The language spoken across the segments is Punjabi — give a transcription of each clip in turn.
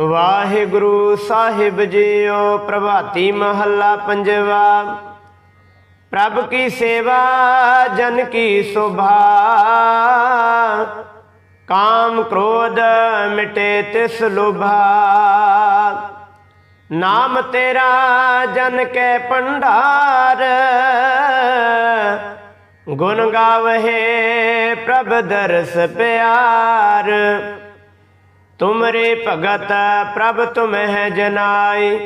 ਵਾਹਿਗੁਰੂ ਸਾਹਿਬ ਜੀਓ, ਪ੍ਰਭਾਤੀ ਮਹੱਲਾ ਪੰਜਵਾ। ਪ੍ਰਭ ਕੀ ਸੇਵਾ, ਜਨ ਕੀ ਸ਼ੋਭਾ। ਕਾਮ ਕ੍ਰੋਧ ਮਿਟੇ ਤਿਸ ਲੋਭਾ। ਨਾਮ ਤੇਰਾ ਜਨ ਕੈ ਭੰਡਾਰ। ਗੁਣ ਗਾਵਹਿ ਪ੍ਰਭ ਦਰਸ ਪਿਆਰ। ਤੁਮਰੇ ਭਗਤ ਪ੍ਰਭ ਤੁਮਹਿ ਜਨਾਈ।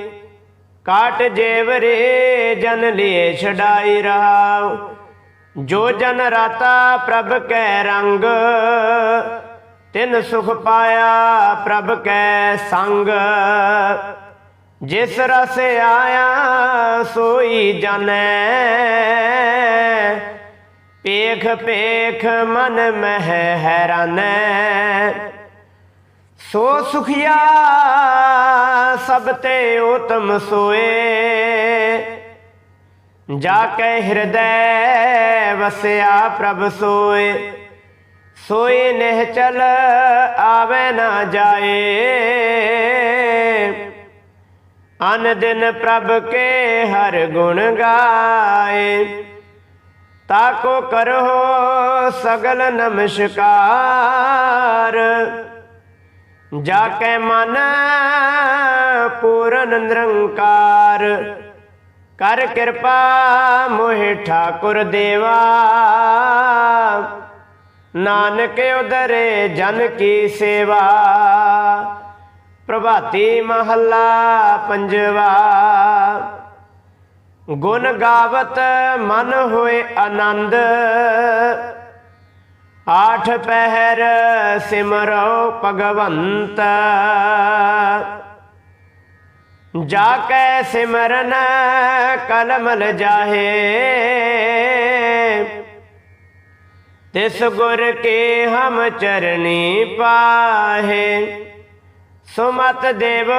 ਕਾਟ ਜੇਵਰੇ ਜਨ ਲਿਏ ਛਡਾਈ ਰਹਾਉ। ਜੋ ਜਨ ਰਾਤਾ ਪ੍ਰਭ ਕੈ ਰੰਗ, ਤਿਨ ਸੁਖ ਪਾਇਆ ਪ੍ਰਭ ਕੈ ਸੰਗ। ਜਿਸ ਰਸ ਆਇਆ ਸੋਈ ਜਾਣੈ ਪੇਖ ਪੇਖ ਮਨ ਮਹਿ ਹੈਰਾਨੈ। ਸੋ ਸੁਖਿਆ, ਸਭ ਤੇ ਉਤਮ ਸੋਏ। ਜਾ ਕੇ ਹਿਰਦੈ ਵਸਿਆ ਪ੍ਰਭ ਸੋਏ। ਸੋਏ ਨਹਿ ਚਲ, ਆਵੇ ਨਾ ਜਾਏ। ਅਨ ਦਿਨ ਪ੍ਰਭ ਕੇ ਹਰ ਗੁਣ ਗਾਏ। ਤਾਕੋ ਕਰੋ ਸਗਲ ਨਮਸਕਾਰ। ਜਾ ਕੇ ਮਨ ਪੂਰਨ ਨਿਰੰਕਾਰ। ਕਰ ਕਿਰਪਾ ਮੋਹਿ ਠਾਕੁਰ ਦੇਵਾ। ਨਾਨਕ ਉਦਰੇ ਜਨ ਕੀ ਸੇਵਾ। ਪ੍ਰਭਾਤੀ ਮਹੱਲਾ ਪੰਜਵਾ। ਗੁਣ ਗਾਵਤ ਮਨ ਹੋਏ ਆਨੰਦ। ਆਠ ਪਹਿਰ ਸਿਮਰੋ ਭਗਵੰਤ। ਜਾ ਕੈ ਸਿਮਰਨ ਕਲਮਲ ਜਾਹੇ। ਤਿਸ ਗੁਰ ਕੇ ਹਮ ਚਰਣੀ ਪਾਹੇ। ਸੁਮਤ ਦੇਵ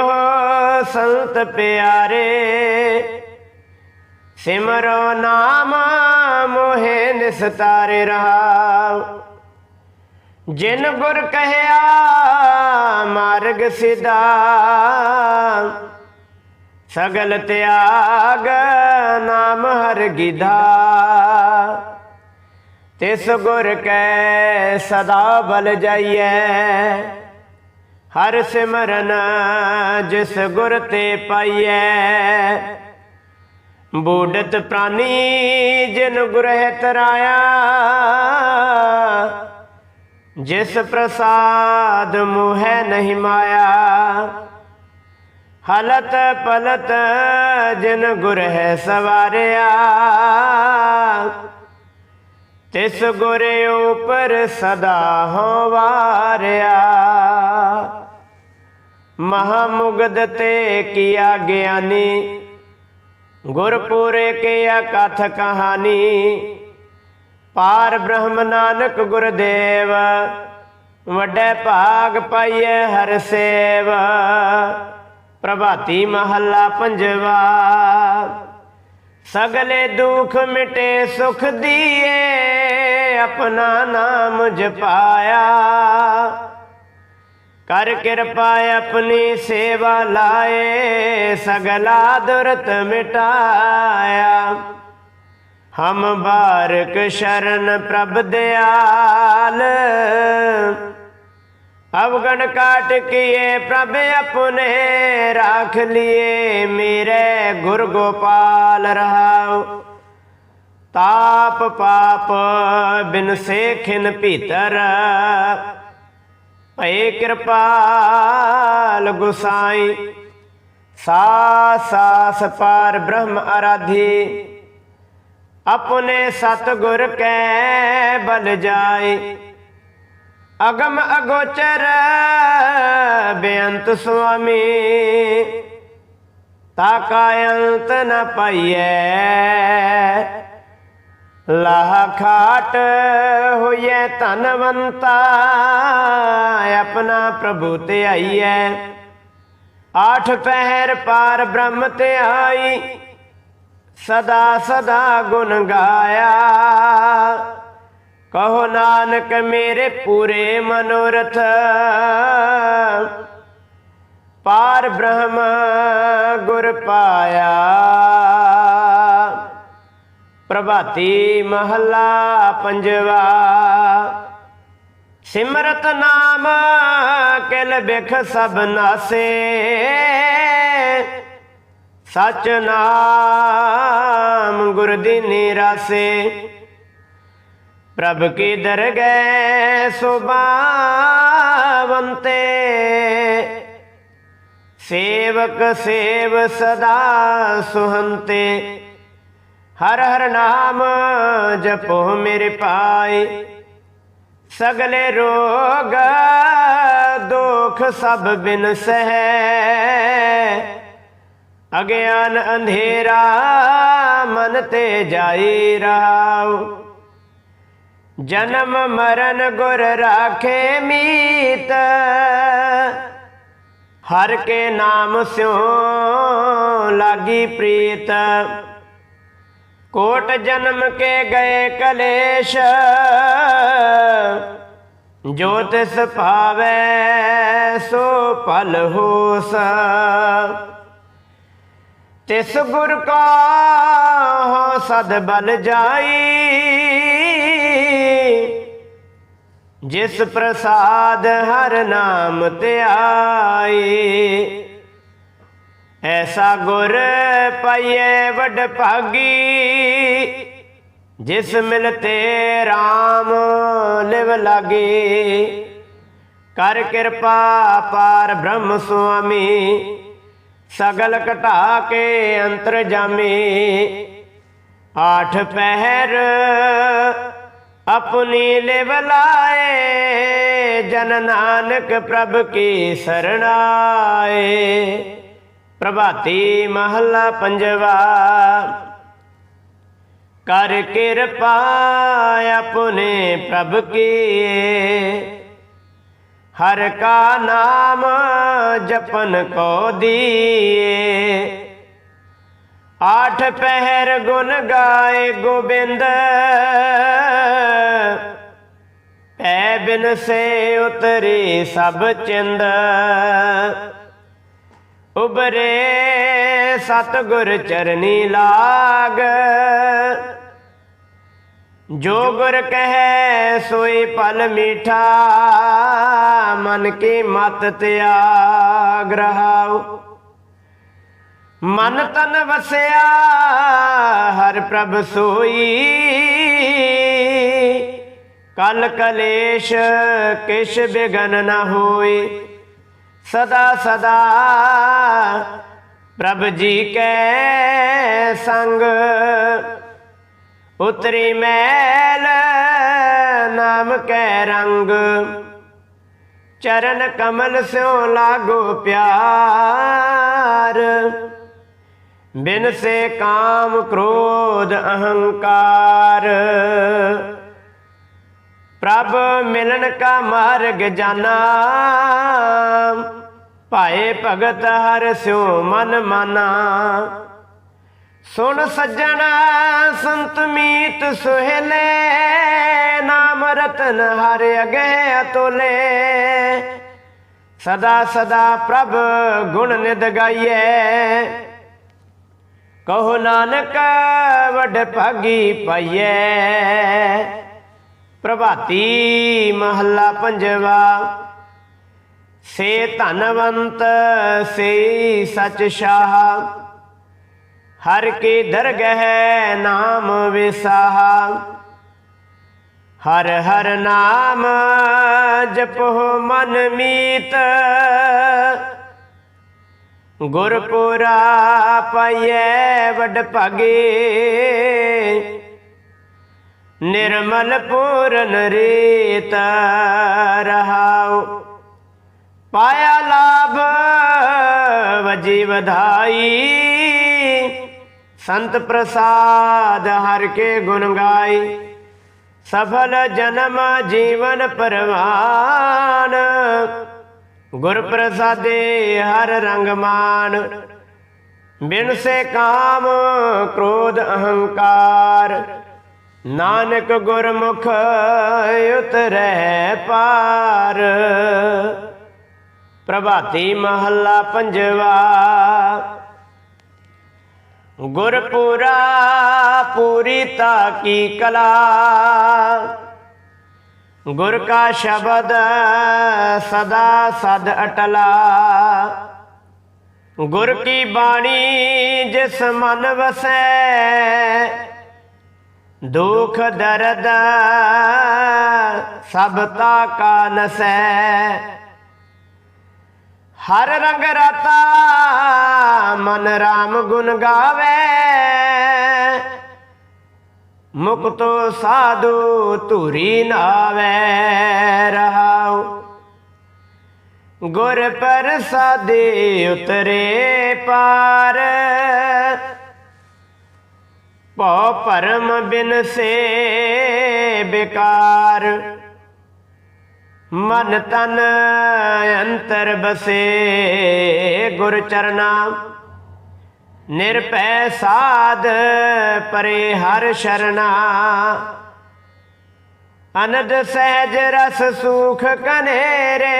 ਸੰਤ ਪਿਆਰੇ। ਸਿਮਰੋ ਨਾਮ ਮੋਹਿ ਨਿਸਤਾਰੇ ਰਹਾਉ। ਜਿਨ ਗੁਰ ਕਹਿਆ, ਮਾਰਗ ਸਿਧਾ। ਸਗਲ ਤਿਆਗ ਨਾਮ ਹਰ ਗਿਧਾ। ਤਿਸ ਗੁਰ ਕੈ ਸਦਾ ਬਲ ਜਾਈਐ। ਹਰ ਸਿਮਰਨ ਜਿਸ ਗੁਰ ਤੇ ਪਾਈਐ। ਬੂਡਤ ਪ੍ਰਾਨੀ ਜਿਨ ਗੁਰ ਹੈ ਤਰਾਇਆ। ਜਿਸ ਪ੍ਰਸਾਦ ਮੁਹਿ ਨਹੀਂ ਮਾਇਆ, ਹਲਤ ਪਲਤ ਜਿਨ ਗੁਰ ਹੈ ਸਵਾਰਿਆ। ਤਿਸ ਗੁਰ ਉਪਰ ਸਦਾ ਹੋ ਵਾਰਿਆ ਮਹਾਮੁਗਦ ਤੇ ਕੀਆ ਗਿਆਨੀ ਗੁਰਪੁਰੇ ਕੇ ਕਥ ਕਹਾਣੀ। ਪਾਰ ਬ੍ਰਹਮ ਨਾਨਕ ਗੁਰਦੇਵ, ਵੱਡੇ ਭਾਗ ਪਾਈਏ ਹਰ ਸੇਵ। ਪ੍ਰਭਾਤੀ ਮਹੱਲਾ ਪੰਜਵਾ, ਸਗਲੇ ਦੁੱਖ ਮਿਟੇ ਸੁਖ ਦੀਏ, ਆਪਣਾ ਨਾਮ ਜਪਾਇਆ। ਕਰ ਕਿਰਪਾ ਆਪਣੀ ਸੇਵਾ ਲਾਏ, ਸਗਲਾ ਦੁਰਤ ਮਿਟਾਇਆ। ਹਮ ਬਾਰਕ ਸ਼ਰਨ ਪ੍ਰਭ ਦਿਆਲ। ਅਵਗਣ ਕਾਟ ਕੀਏ ਪ੍ਰਭ ਆਪਣੇ ਰਾਖ ਲਿਏ, ਮੇਰੇ ਗੁਰ ਗੋਪਾਲ ਰਹਾਉ। ਤਾਪ ਪਾਪ ਬਿਨ ਸੇਖਿਨ ਭੀਤਰ, ਭਏ ਕਿਰਪਾਲ ਗੁਸਾਈ। ਸਾ ਸਾਸ ਪਾਰ ਬ੍ਰਹਮ ਆਰਾਧੀ। ਆਪਣੇ ਸਤਗੁਰ ਕੈ ਬਲ ਜਾਏ। ਅਗਮ ਅਗੋਚਰ ਬੇਅੰਤ ਸੁਆਮੀ, ਤਾ ਕਾਇੰਤ ਨ ਪਾਈਐ। ਲਾਹ ਖਾਟ ਹੋਈਐ ਧਨਵੰਤਾ, ਆਪਣਾ ਪ੍ਰਭੂ ਤੇ ਆਈਐ ਆਠ ਪਹਿਰ ਪਾਰ ਬ੍ਰਹਮ ਤੇ ਆਈ ਸਦਾ ਸਦਾ ਗੁਣ ਗਾਇਆ। ਕਹੋ ਨਾਨਕ ਮੇਰੇ ਪੂਰੇ ਮਨੋਰਥ। ਪਾਰ ਬ੍ਰਹਮ ਗੁਰ ਪਾਇਆ। ਪ੍ਰਭਾਤੀ ਮਹੱਲਾ ਪੰਜਵਾ। ਸਿਮਰਤ ਨਾਮ ਕਿਲ ਬਿਖ ਸਭ ਨਾਸੇ। ਸਚ ਨਾਮ ਗੁਰ ਦੀਨੀ ਰਾਸੇ ਪ੍ਰਭ ਕੀ ਦਰਗਹਿ ਸੁਬਾਵੰਤੇ ਸੇਵਕ ਸੇਵ ਸਦਾ ਸੁਹੰਤੇ। ਹਰ ਹਰ ਨਾਮ ਜਪੋ ਮੇਰੇ ਪਾਈ ਸਗਲੇ ਰੋਗ ਦੁਖ ਸਭ ਬਿਨ ਸਹਿ। ਅਗਿਆਨ ਅੰਧੇਰਾ, ਮਨ ਤੇ ਜਾਈ ਰਾਉ। ਜਨਮ ਮਰਨ ਗੁਰ ਰਾਖੇ ਮੀਤ, ਹਰ ਕੇ ਨਾਮ ਸਿਉ ਲਾਗੀ ਪ੍ਰੀਤ। ਕੋਟ ਜਨਮ ਕੇ ਗਏ ਕਲੇਸ਼ ਜੋ ਤਿਸ ਭਾਵੈ ਸੋ ਫਲ ਹੋਸ। ਤਿਸ ਗੁਰ ਕਾ ਹੋ ਸਦ ਬਲ ਜਾਈ। ਜਿਸ ਪ੍ਰਸਾਦ ਹਰ ਨਾਮ ਧਿਆਈ ਐਸਾ ਗੁਰ ਪਈਏ ਵੱਡ ਭਾਗੀ। ਜਿਸ ਮਿਲਤੇ RAM ਲਿਵ ਲਾਗੇ। ਕਰ ਕਿਰਪਾ ਪਾਰ ਬ੍ਰਹਮ ਸੁਆਮੀ। ਸਗਲ ਘਟਾ ਕੇ ਅੰਤਰ ਜਾਮੀ। ਆਠ ਪਹਿਰ ਆਪਣੀ ਲਿਵ ਲਾਏ, ਜਨ ਨਾਨਕ ਪ੍ਰਭ ਕੀ ਸਰਣਾਏ ਪ੍ਰਭਾਤੀ ਮਹੱਲਾ ਪੰਜਵਾ, ਕਰ ਕਿਰਪਾ ਆਪਣੇ ਪ੍ਰਭ ਕੀ ਹਰ ਕਾ ਨਾਮ ਜਪਨ ਕੋ ਦੀਏ। ਆਠ ਪਹਿਰ ਗੁਣ ਗਾਏ ਗੋਬਿੰਦ। ਐ ਬਿਨ ਸੇ ਉਤਰੀ ਸਭ ਚਿੰਦ। ਉਬਰੇ ਸਤਗੁਰ ਚਰਨੀ ਲਾਗ। ਜੋ ਗੁਰ ਕਹੈ, ਸੋਈ ਪਲ ਮੀਠਾ, ਮਨ ਕੀ ਮਤ ਤਿਆਗ ਰਹਾਉ। ਮਨ ਤਨ ਵਸਿਆ, ਹਰ ਪ੍ਰਭ ਸੋਈ। ਕਲ ਕਲੇਸ਼ ਕਿਛ ਬਿਗਨ ਨਾ ਹੋਈ। ਸਦਾ ਸਦਾ ਪ੍ਰਭ ਜੀ ਕੈ ਸੰਗ ਉਤਰੀ ਮੈਲ, ਨਾਮ ਕੈ ਰੰਗ। ਚਰਨ ਕਮਲ ਸਿਓ ਲਾਗੋ ਪਿਆਰ। ਬਿਨ ਸੇ ਕਾਮ ਕ੍ਰੋਧ ਅਹੰਕਾਰ। ਪ੍ਰਭ ਮਿਲਣ ਕਾ ਮਾਰਗ ਜਾਨਾ। ਭਾਏ ਭਗਤ ਹਰ ਸਿਉ ਮਨ ਮਾਨਾ। ਸੁਣ ਸੱਜਣਾ ਸੰਤ ਮੀਤ ਸੁਹਲੇ, ਨਾਮ ਰਤਨ ਹਰ ਅਗੇ ਅਤੁਲੇ। ਸਦਾ ਸਦਾ ਪ੍ਰਭ ਗੁਣ ਨਿਦ ਗਾਈਐ ਕਹੋ ਨਾਨਕ ਵਡ ਭਾਗੀ ਪਈਐ ਪ੍ਰਭਾਤੀ ਮਹੱਲਾ ਪੰਜਵਾ, ਸੇ ਧਨਵੰਤ, ਸੇ ਸਚ ਸ਼ਾਹ। ਹਰ ਕੀ ਦਰਗਹਿ ਨਾਮ ਵਿਸਾਹਾ। ਹਰ ਹਰ ਨਾਮ ਜਪੋ ਮਨ ਮੀਤ। ਗੁਰਪੁਰਾ ਪਈਐ ਵਡ ਭਾਗੇ। ਨਿਰਮਲ ਪੂਰਨ ਰੀਤ ਰਹਾਉ। ਪਾਇਆ ਲਾਭ ਵਜੀ ਵਧਾਈ। ਸੰਤ ਪ੍ਰਸਾਦ ਹਰ ਕੇ ਗੁਣ ਗਾਈ, ਸਫਲ ਜਨਮ ਜੀਵਨ ਪਰਵਾਨ। ਗੁਰ ਪ੍ਰਸਾਦੇ ਹਰ ਰੰਗ ਮਾਨ, ਬਿਨ ਸੇ ਕਾਮ ਕ੍ਰੋਧ ਅਹੰਕਾਰ। ਨਾਨਕ ਗੁਰਮੁਖ ਉਤਰੈ ਪਾਰ। ਪ੍ਰਭਾਤੀ ਮਹੱਲਾ ਪੰਜਵਾ ਗੁਰਪੂਰਾ ਪੂਰੀ ਤਾ ਕੀ ਕਲਾ। ਗੁਰ ਕਾ ਸ਼ਬਦ ਸਦਾ ਸਦ ਅਟਲਾ। ਗੁਰ ਕੀ ਬਾਣੀ ਜਿਸ ਮਨ ਵਸੈ, ਦੁਖ ਦਰਦ ਸਭ ਤਾ ਕਾ ਨਸੈ। ਹਰ ਰੰਗ ਰਤਾ ਮਨ ਰਾਮ ਗੁਣ ਗਾਵੇ। ਮੁਕਤੋ ਸਾਧੂ ਧੂਰੀ ਨਾਵੇ ਰਹਾਉ। ਗੁਰ ਪ੍ਰਸਾਦੇ ਉਤਰੇ ਪਾਰ। ਭਉ ਪਰਮ ਬਿਨ ਸੇ ਬਿਕਾਰ। ਮਨ ਤਨ ਅੰਤਰ ਬਸੇ ਗੁਰ ਚਰਨਾ। ਨਿਰਭੈ ਸਾਧ ਪਰੇ ਹਰ ਸ਼ਰਨਾ ਅਨੰਦ ਸਹਿਜ ਰਸ ਸੁਖ ਕਨੇਰੇ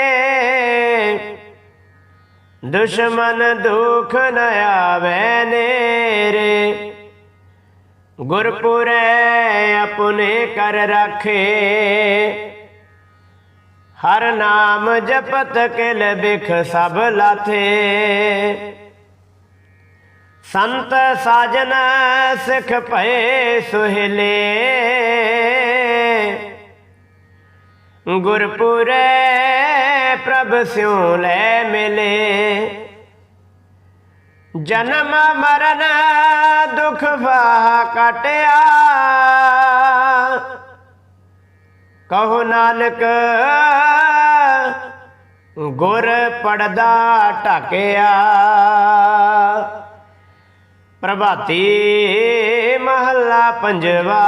ਦੁਸ਼ਮਨ ਦੁਖ ਨ ਆਵੇ ਨੇਰੇ। ਗੁਰਪੁਰੇ ਆਪਣੇ ਕਰ ਰੱਖੇ। ਹਰ ਨਾਮ ਜਪਤ ਕਿਲ ਬਿਖ ਸਭ ਲਾਥੇ। ਸੰਤ ਸਾਜਨ ਸਿਖ ਭਏ ਸੁਹਲੇ। ਗੁਰਪੁਰੇ ਪ੍ਰਭ ਸਿਉ ਲੈ ਮਿਲੇ। ਜਨਮ ਮਰਨ ਦੁਖ ਵਾਹ ਕਟਿਆ। ਕਹੋ ਨਾਨਕ, ਗੁਰ ਪੜਦਾ ਢਕਿਆ। ਪ੍ਰਭਾਤੀ ਮਹੱਲਾ ਪੰਜਵਾ।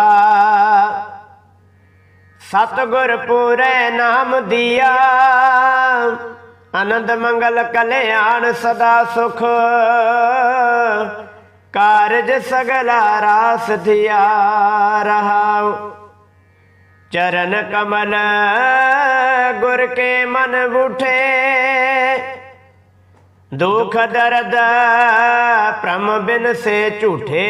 ਸਤਗੁਰ ਪੂਰੇ ਨਾਮ ਦਿਆ, ਆਨੰਦ ਮੰਗਲ ਕਲਿਆਣ ਸਦਾ ਸੁਖ। ਕਾਰਜ ਸਗਲਾ ਰਾਸ ਧਿਆ ਰਹਾਉ। ਚਰਨ ਕਮਲ ਗੁਰ ਕੇ ਮਨ ਉਠੇ ਦੁਖ ਦਰਦ ਭ੍ਰਮ ਬਿਨ ਸੇ ਝੂਠੇ।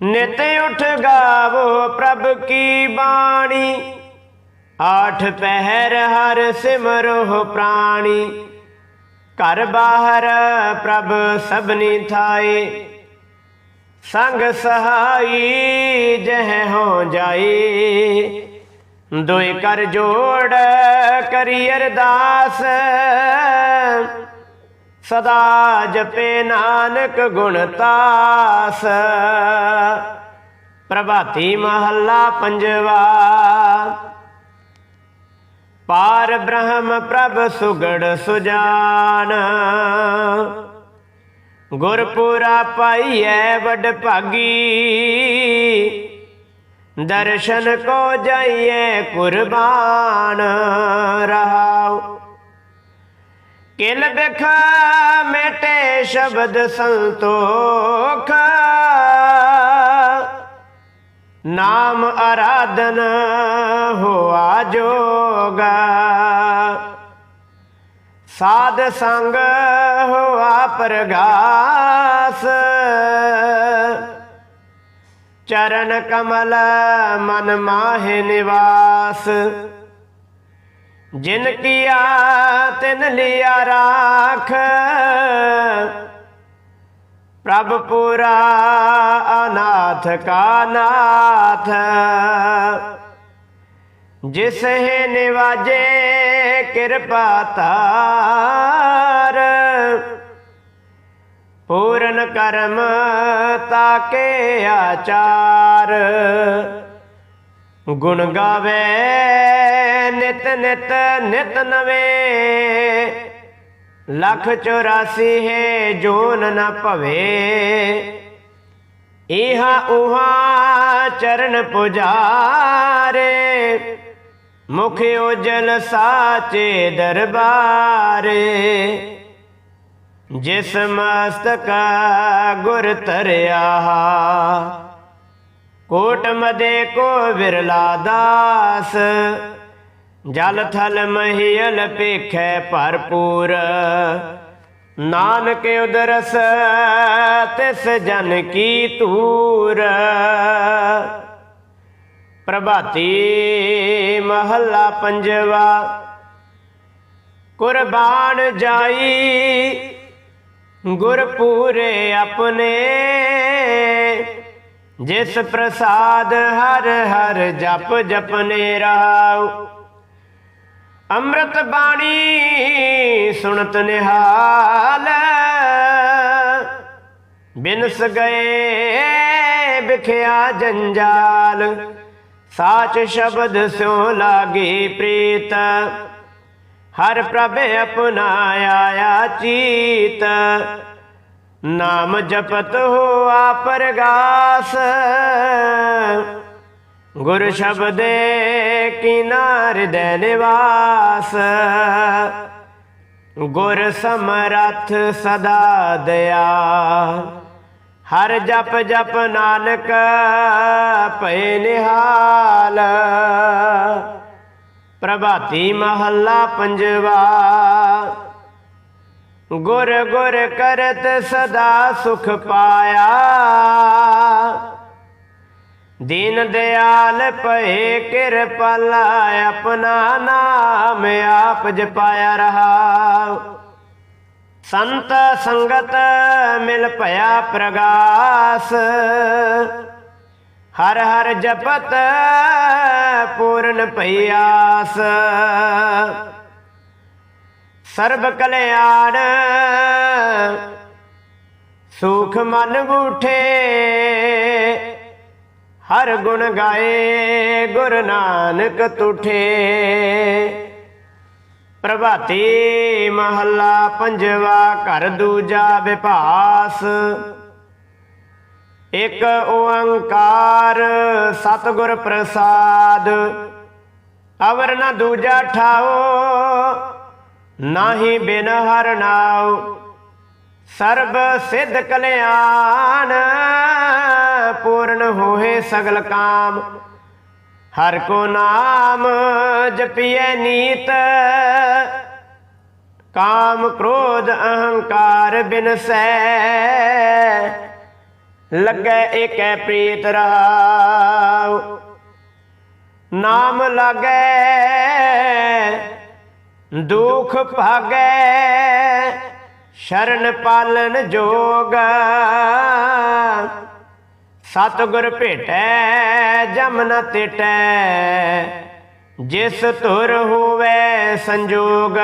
ਨਿਤ ਉਠ ਗਾਵੋ ਪ੍ਰਭ ਕੀ ਬਾਣੀ। ਆਠ ਪਹਿਰ ਹਰ ਸਿਮਰੋ ਪ੍ਰਾਣੀ। ਘਰ ਬਾਹਰ ਪ੍ਰਭ ਸਭਨੀ ਥਾਏ। ਸੰਗ ਸਹਾਈ ਜਹ ਹੋ ਜਾਈ ਦੁਇ ਕਰ ਜੋੜ ਕਰੀ ਅਰਦਾਸ। ਸਦਾ ਜਪੇ ਨਾਨਕ ਗੁਣ ਤਾਸ। ਪ੍ਰਭਾਤੀ ਮਹੱਲਾ ਪੰਜਵਾ। ਪਾਰ ਬ੍ਰਹਮ ਪ੍ਰਭ ਸੁਗੜ ਸੁਜਾਨ। ਗੁਰਪੁਰਾ ਪਾਈਐ ਵਡ ਭਾਗੀ। ਦਰਸ਼ਨ ਕੋ ਜਾਈਏ ਕੁਰਬਾਨ ਰਹਾਉ। ਕਿਲ ਬਿਖ ਮੇਟੇ ਸ਼ਬਦ ਸੰਤੋਖ। ਨਾਮ ਆਰਾਧਨ ਹੋਆ ਜੋਗਾ। ਸਾਧ ਸੰਗ ਹੋਆ ਪ੍ਰਗਾਸ। ਚਰਨ ਕਮਲ ਮਨ ਮਾਹਿ ਨਿਵਾਸ। ਜਿਨ ਕੀਆ ਤਿਨ ਲਿਆ ਰਾਖ। ਪ੍ਰਭ ਪੂਰਾ ਅਨਾਥ ਕਾ ਨਾਥ। ਜਿਸ ਹੈ ਨਿਵਾਜੇ ਕਿਰਪਾ ਤਾਰ ਪੂਰਨ ਕਰਮ ਤਾਕੇ ਆਚਾਰ। ਗੁਣ ਗਾਵੇ ਨਿਤ ਨਿਤ ਨਿਤ ਨਵੇ। ਲੱਖ 84 ਹੈ ਜੋਨ ਨ ਭਵੇ। ਇਹਾ ਉਹਾ ਚਰਨ ਪੁਜਾਰੇ। ਮੁਖ ਉਜਲ ਸਾਚੇ ਦਰਬਾਰੇ। ਜਿਸ ਮਸਤਕ ਗੁਰ ਤਰਿਆ ਕੋਟ ਮਦੇ ਕੋ ਵਿਰਲਾ ਦਾਸ, ਜਲ ਥਲ ਮਹੀਲ ਪੇਖੈ ਭਰਪੂਰ। ਨਾਨਕ ਉਦਰਸ ਤਿਸ ਜਨ ਕੀ ਤੂਰ ਪ੍ਰਭਾਤੀ ਮਹੱਲਾ ਪੰਜਵਾ, ਕੁਰਬਾਨ ਜਾਈ ਗੁਰ ਪੂਰੇ ਆਪਣੇ, ਜਿਸ ਪ੍ਰਸਾਦ ਹਰ ਹਰ ਜਪ ਜਪਨੇ ਰਹਾਉ ਅੰਮ੍ਰਿਤ ਬਾਣੀ ਸੁਣਤ ਨਿਹਾਲ, ਬਿਨਸ ਗਏ ਵਿਖਿਆ ਜੰਜਾਲ। ਸਾਚ ਸ਼ਬਦ ਸਿਉ ਲਾਗੇ ਪ੍ਰੀਤ। ਹਰ ਪ੍ਰਭ ਅਪਨਾਇਆ ਚੀਤ। ਨਾਮ ਜਪਤ ਹੋਆ ਪ੍ਰਗਾਸ ਗੁਰ ਸ਼ਬਦੇ ਕਿਨਾਰ ਦੇ ਨਿਵਾਸ। ਗੁਰ ਸਮਰਥ ਸਦਾ ਦਇਆ। ਹਰ ਜਪ ਜਪ ਨਾਨਕ ਭਏ ਨਿਹਾਲ। ਪ੍ਰਭਾਤੀ ਮਹੱਲਾ ਪੰਜਵਾ। ਗੁਰ ਗੁਰ ਕਰਤ ਸਦਾ ਸੁਖ ਪਾਇਆ। ਦੀਨ ਦਿਆਲ ਭਏ ਕਿਰਪਾਲਾ ਆਪਣਾ ਨਾਮ ਆਪ ਜਪਾਇਆ ਰਹਾ। ਸੰਤ ਸੰਗਤ ਮਿਲ ਭਇਆ ਪ੍ਰਗਾਸ। ਹਰ ਹਰ ਜਪਤ ਪੂਰਨ ਭਈਆਸ। ਸਰਬ ਕਲਿਆਣ। ਸੁਖ ਮਨ ਬੂਠੇ। ਹਰ ਗੁਣ ਗਾਏ ਗੁਰ ਨਾਨਕ ਤੁਠੇ। ਪ੍ਰਭਾਤੀ ਮਹੱਲਾ ਪੰਜਵਾ ਘਰ ਦੂਜਾ ਵਿਭਾਸ। ਇਕ ਓੰਕਾਰ ਸਤਿਗੁਰ ਪ੍ਰਸਾਦ। ਅਵਰ ਨਾ ਦੂਜਾ ਠਾਓ, ਨਾਹੀ ਬਿਨ ਹਰ ਨਾਉ। ਸਰਬ ਸਿੱਧ ਕਲਿਆਣ, ਪੂਰਨ ਹੋਏ ਸਗਲ ਕਾਮ। ਹਰ ਕੋ ਨਾਮ ਜਪੀਏ ਨੀਤ, ਕਾਮ ਕ੍ਰੋਧ ਅਹੰਕਾਰ ਬਿਨਸੈ ਲੱਗੈ ਏਕੈ ਪ੍ਰੀਤ ਰਹਾਉ ਨਾਮ ਲਾਗੈ, ਦੁਖ ਭਾਗੈ, ਸ਼ਰਨ ਪਾਲਨ ਜੋਗ। ਸਤਿਗੁਰ ਭੇਟੈ, ਜਮ ਨ ਤਿਟੈ, ਜਿਸ ਤੁਰ ਹੋਵੇ ਸੰਜੋਗ।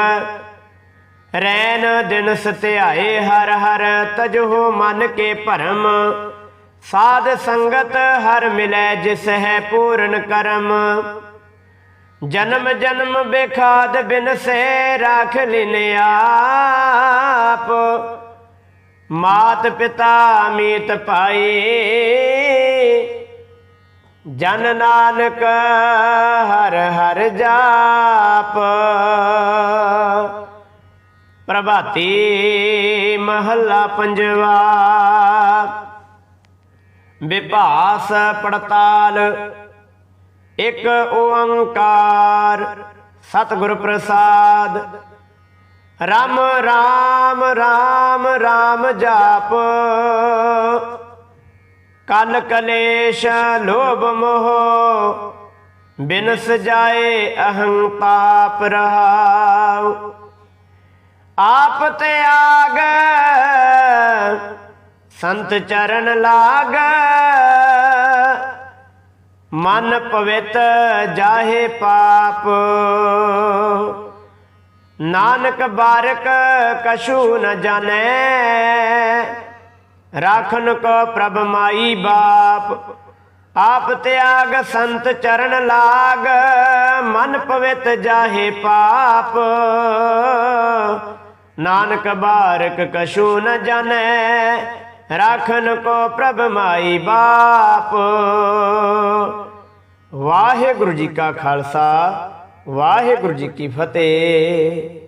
ਰੈਨ ਦਿਨ ਸਤਿਆਏ ਹਰ ਹਰ, ਤਜੋ ਮਨ ਕੇ ਭਰਮ। ਸਾਧ ਸੰਗਤ ਹਰ ਮਿਲੈ ਜਿਸ ਹੈ ਪੂਰਨ ਕਰਮ। ਜਨਮ ਜਨਮ ਬੇਖਾਦ ਬਿਨ ਸੇ ਰਾਖ ਲਿਨ ਆਪ। ਮਾਤ ਪਿਤਾ ਮੀਤ ਪਾਈ ਜਨ ਨਾਨਕ ਹਰ ਹਰ ਜਾਪ। ਪ੍ਰਭਾਤੀ ਮਹੱਲਾ ਪੰਜਵਾ। ਵਿਭਾਸ ਪੜਤਾਲ। ਇੱਕ ਓੰਕਾਰ ਸਤਿਗੁਰ ਪ੍ਰਸਾਦ। ਰਾਮ ਰਾਮ ਰਾਮ ਰਾਮ ਜਾਪ। ਕਲ ਕਲੇਸ਼ ਲੋਭ ਮੋਹ, ਬਿਨਸ ਜਾਏ ਅਹੰ ਪਾਪ ਰਹਾਉ। ਆਪ ਤਿਆਗ ਸੰਤ ਚਰਨ ਲਾਗ। ਮਨ ਪਵਿੱਤ ਜਾਹੇ ਪਾਪ। ਨਾਨਕ ਬਾਰਕ ਕਸ਼ੂ ਨ ਜਾਣੈ। ਰਾਖਨ ਕੋ ਪ੍ਰਭ ਮਾਈ ਬਾਪ। ਆਪ ਤਿਆਗ ਸੰਤ ਚਰਨ ਲਾਗ। ਮਨ ਪਵਿੱਤ ਜਾਹੇ ਪਾਪ। ਨਾਨਕ ਬਾਰਕ ਕਸ਼ੂ ਨ ਜਾਣੈ। ਰਾਖਨ ਕੋ ਪ੍ਰਭ ਮਾਈ ਬਾਪ। ਵਾਹਿਗੁਰੂ ਜੀ ਕਾ ਖਾਲਸਾ ਵਾਹਿਗੁਰੂ ਜੀ ਕੀ ਫਤਿਹ।